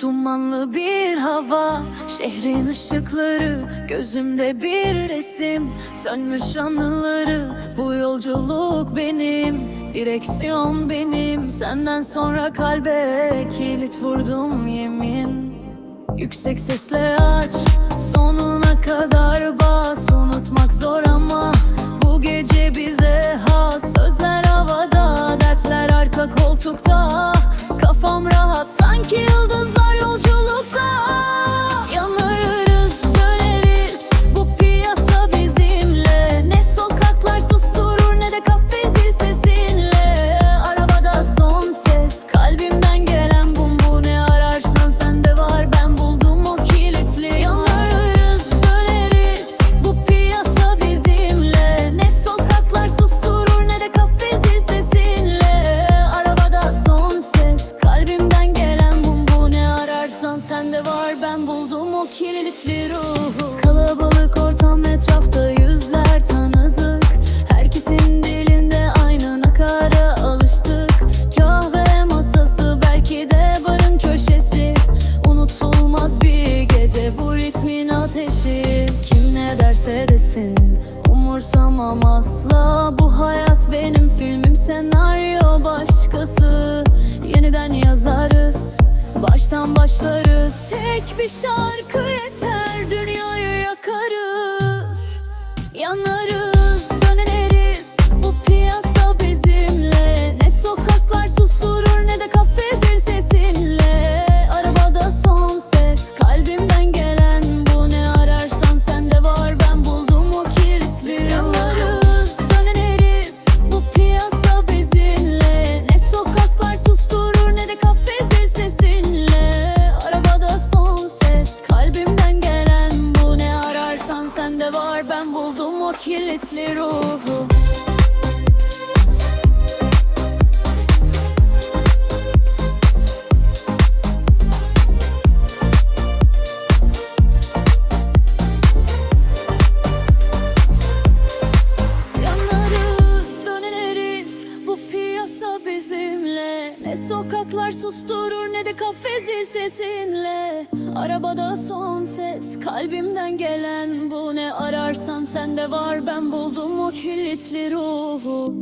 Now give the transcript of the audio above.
Dumanlı bir hava, şehrin ışıkları Gözümde bir resim, sönmüş anıları Bu yolculuk benim, direksiyon benim Senden sonra kalbe kilit vurdum yemin. Yüksek sesle aç, sonuna kadar bas. Unutmak zor ama bu gece bize has. Sözler havada, dertler arka koltukta. Kafam rahat, sanki yıldızlar sende var, ben buldum o kilitli ruhu. Kalabalık ortam etrafta yüzler tanıdık. Herkesin dilinde aynı nakara alıştık. Kahve masası belki de barın köşesi. Unutulmaz bir gece bu ritmin ateşi. Kim ne derse desin umursamam asla. Bu hayat benim filmim senaryo başkası. Yeniden yazarız Baştan başlarız. Tek bir şarkı yeter. Dünyayı yakarız kilitli ruhu. Yanarız, döneriz. Bu piyasa bizimle. Ne sokaklar susturur ne de kafe zil sesinle. Arabada son ses Kalbimden gelen bu Ne ararsan sende var. Ben buldum o kilitli ruhu